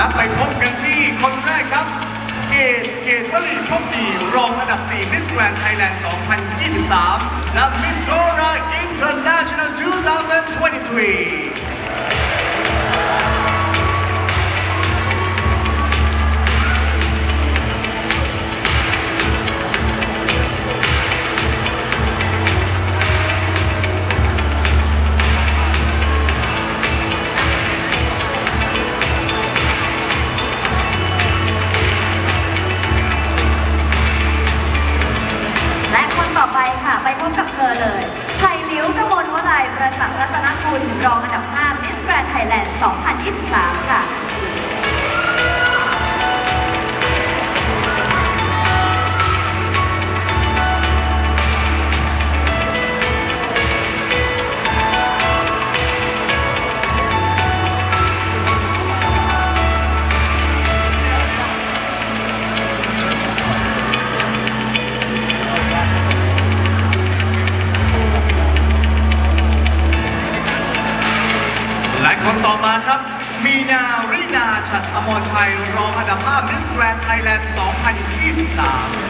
และไปพบกันที่คนแรกครับ เกตเกตวลีพบดีรองอันดับ 4 Miss Grand Thailand 2023 และ Miss Sora International 2023 รองอันดับ 5 Miss Grand Thailand 2023 Miss Grand Thailand 2023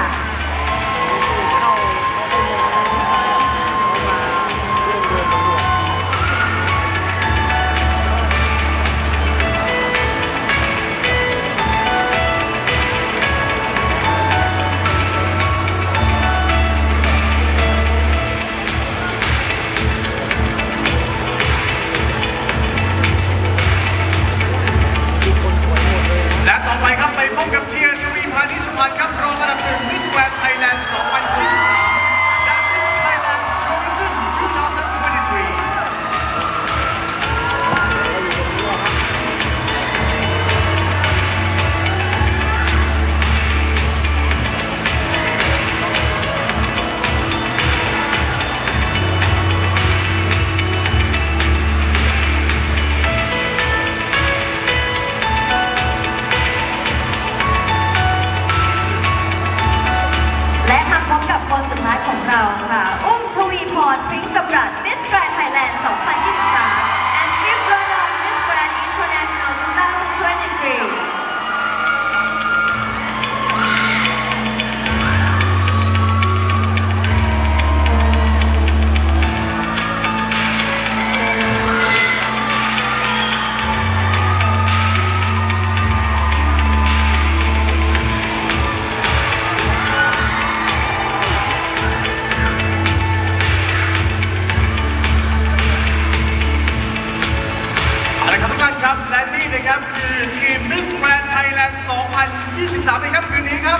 23ในครับคืนนี้ครับ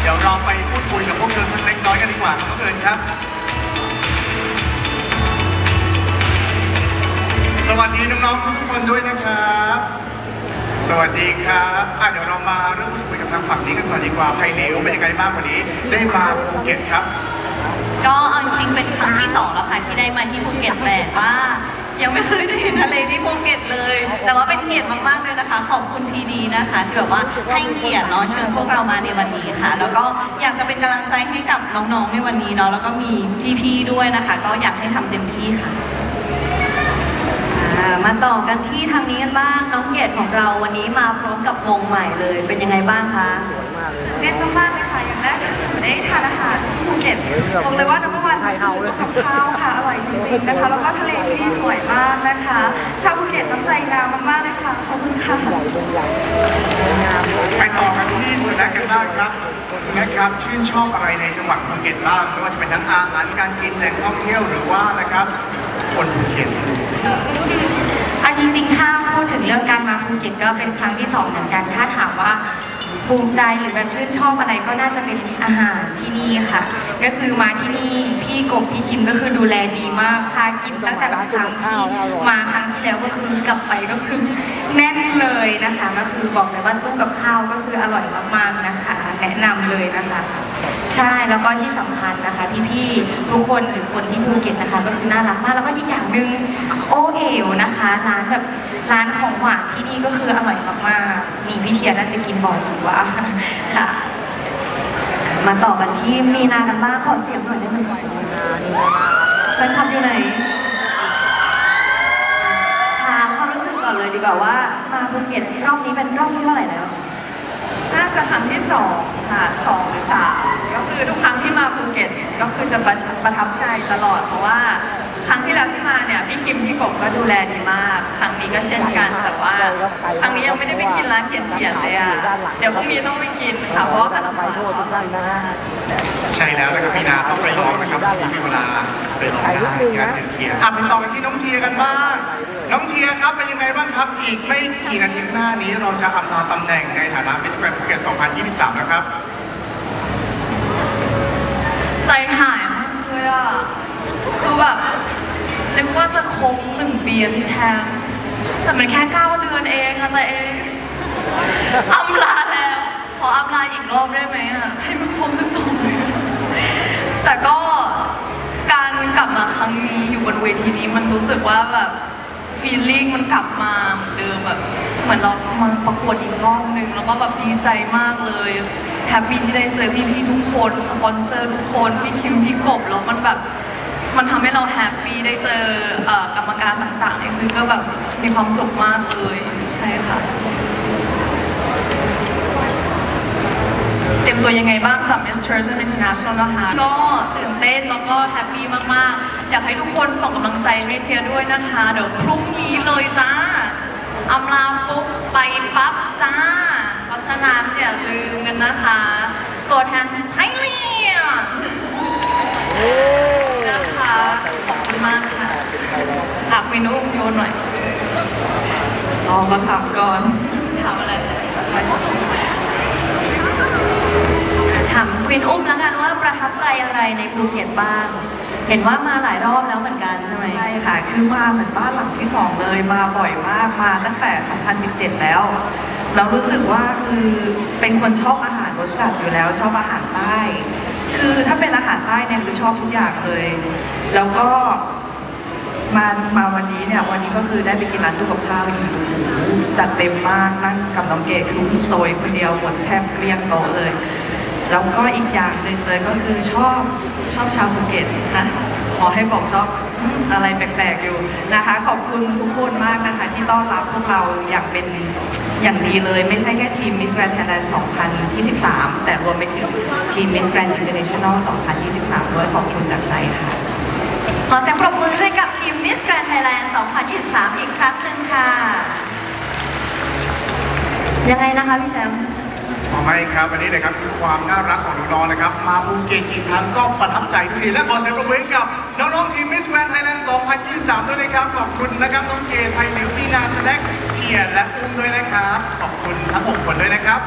เดี๋ยวเราไปพูดคุยกับพวกเธอสักเล็กน้อยกันดีกว่าครับน้องเอิญครับ สวัสดีน้องๆทุกคนด้วยนะครับ สวัสดีครับอะเดี๋ยวเรามาเริ่มพูดคุยกับทางฝั่งนี้กันก่อนดีกว่าไผ่เหลวเป็นยังไงบ้างวันนี้ ได้มาภูเก็ตครับ ก็เอาจริงๆเป็นครั้งที่สองแล้วค่ะที่ได้มาที่ภูเก็ตแต่ว่า ยังไม่เคยได้เห็นทะเลที่ภูเก็ตเลย แต่ว่าเป็นเกียรติมากๆเลยนะคะ ขอบคุณพีดีนะคะ ที่แบบว่าให้เกียรติเนาะเชิญพวกเรามาในวันนี้ค่ะ แล้วก็อยากจะเป็นกำลังใจให้กับน้องๆในวันนี้เนาะแล้วก็มีพี่ๆด้วยนะคะ ก็อยากให้ทำเต็มที่ค่ะ อ่ามาต่อกันที่ทางนี้กันบ้างน้องเกดของเราวันนี้มาพร้อมกับวงใหม่เลย เป็นยังไงบ้างคะ ตื่นเต้นมากๆเลยค่ะ อย่างแรกก็คือได้ทานอาหารที่ภูเก็ตบอกเลยว่าน้ำมันคือกับข้าวค่ะ อร่อยจริงๆนะคะ แล้วก็ทะเลที่นี่สวยมากนะคะ ชาวภูเก็ตน้ำใจงามมากๆเลยค่ะ ขอบคุณค่ะ ไปต่อกันที่สแน็คกันบ้างครับสแน็คครับชื่นชอบอะไรในจังหวัดภูเก็ตบ้างไม่ว่าจะเป็นทั้งอาหารการกินแหล่งท่องเที่ยวหรือว่านะครับ คนภูเก็ต อันจริงๆ ถ้าพูดถึงเรื่องการมาภูเก็ตก็เป็นครั้งที่สองเหมือนกัน ถ้าถามว่าภูมิใจหรือแบบชื่นชอบอะไรก็น่าจะเป็นอาหารที่นี่ค่ะ ก็คือมาที่นี่พี่กบพี่คิมก็คือดูแลดีมากพากินตั้งแต่แบบครั้งที่มาครั้งที่แล้วก็คือกลับไปก็คือแน่นเลยนะคะ ก็คือบอกเลยว่าตู้กับข้าวก็คืออร่อยมากๆ นะคะแนะนำเลยนะคะ ใช่แล้วก็ที่สำคัญนะคะ พี่ๆทุกคนหรือคนที่ภูเก็ตนะคะ ก็คือน่ารักมากแล้วก็อีกอย่างหนึ่งโอเอ๋วนะคะ ร้านแบบร้านของหวานที่นี่ก็คืออร่อยมากๆมีพี่เทียน่าจะกินบ่อยอยู่ว่าค่ะ มาต่อกันที่มีนากันบ้างขอเสียงหน่อยได้ไหมแฟนคลับอยู่ไหนถามความรู้สึกก่อนเลยดีกว่าว่ามาภูเก็ตรอบนี้เป็นรอบที่เท่าไหร่แล้ว น่าจะครั้งที่สอง ค่ะสองหรือสามก็คือทุกครั้งที่มาภูเก็ตเนี่ยก็คือจะประประทับใจตลอดเพราะว่า ครั้งที่แล้วที่มาเนี่ยพี่คิมพี่กบก็ดูแลดีมาก ครั้งนี้ก็เช่นกันแต่ว่า ครั้งนี้ยังไม่ได้ไปกินร้านเขียนเขียนๆเลยอะเดี๋ยวพรุ่งนี้ต้องไปกินค่ะเพราะว่าขนมหวานเขาอร่อยมากใช่แล้วนะครับพี่นาต้องไปลองนะครับที่มีเวลาไปลองได้ที่ร้านเทียร์อะไปต่อกันที่น้องเชียร์กันบ้างน้องเชียร์ครับเป็นยังไงบ้างครับอีกไม่กี่นาทีข้างหน้านี้เราจะอำลาตำแหน่งในฐานะ Miss Grand Phuket 2023 นะครับ อะพี่แชมป์แต่มันแค่เก้าเดือนเองอะแต่เองอำลาแล้ว ขออำลาอีกรอบได้ไหมอะให้มันครบสิบสองเดือนแต่ก็การกลับมาครั้งนี้อยู่บนเวทีนี้มันรู้สึกว่าแบบฟีลลิ่งมันกลับมาเหมือนเดิมแบบ เหมือนเรามาประกวดอีกรอบนึง แล้วก็แบบดีใจมากเลยแฮปปี้ที่ได้เจอพี่ๆทุกคนสปอนเซอร์ทุกคน พี่คิมพี่กบแล้วมันแบบมันทำให้เราแฮปปี้ได้เจอ เอ่อกรรมการต่างๆเนี่ยคือก็แบบมีความสุขมากเลยใช่ค่ะ เตรียมตัวยังไงบ้างสำหรับ Miss Tourism International นะคะ ก็ตื่นเต้นแล้วก็แฮปปี้มาก ๆ อยากให้ทุกคนส่งกำลังใจให้เทียด้วยนะคะ เดี๋ยวพรุ่งนี้เลยจ้าอำลาปุ๊บไปปั๊บจ้า เพราะฉะนั้นอย่าลืมกันนะคะ ตัวแทนไทยเลียนะคะ ขอบคุณมากค่ะ อะวินุโยนหน่อยรอเขาถามก่อนถามอะไรถามควินอุ้มแล้วกันว่าประทับใจอะไรในภูเก็ตบ้าง เห็นว่ามาหลายรอบแล้วเหมือนกันใช่ไหมใช่ค่ะ คือมาเหมือนบ้านหลังที่สองเลยมาบ่อยมากมาตั้งแต่ 2017 แล้วเรารู้สึกว่าคือเป็นคนชอบอาหารรสจัดอยู่แล้วชอบอาหารใต้ คือถ้าเป็นอาหารใต้เนี่ยคือชอบทุกอย่างเลย แล้วก็ มามาวันนี้เนี่ยวันนี้ก็คือได้ไปกินร้านตู้กับข้าวอีกจัดเต็มมากนั่งกับน้องเกดคือโซยคนเดียวหมดแทบเกลี้ยงโต๊ะเลย แล้วก็อีกอย่างหนึ่งเลยก็คือชอบชอบชาวภูเก็ตนะขอให้บอกชอบอืมอะไรแปลกๆอยู่นะคะ ขอบคุณทุกคนมากนะคะ ที่ต้อนรับพวกเราอย่างเป็นอย่างดีเลย ไม่ใช่แค่ทีม Miss Grand Thailand 2023 แต่รวมไปถึงทีม Miss Grand International 2023 ด้วยขอบคุณจากใจค่ะ ขอเสียงปรบมือให้กับทีม Miss Grand Thailand 2023 อีกครั้งหนึ่งค่ะ ยังไงนะคะพี่แชมป์ขอไม่ครับวันนี้เลยครับคือความน่ารักของน้องๆนะครับ มาภูเก็ตกี่ครั้งก็ประทับใจทุกทีและขอเสียงปรบมือให้กับน้องๆทีม Miss Grand Thailand 2023 ด้วยนะครับ ขอบคุณนะครับน้องเกดไทยหลิวมีนาสแน็คเชียร์และอุ้มด้วยนะครับ ขอบคุณทั้งหกคนด้วยนะครับ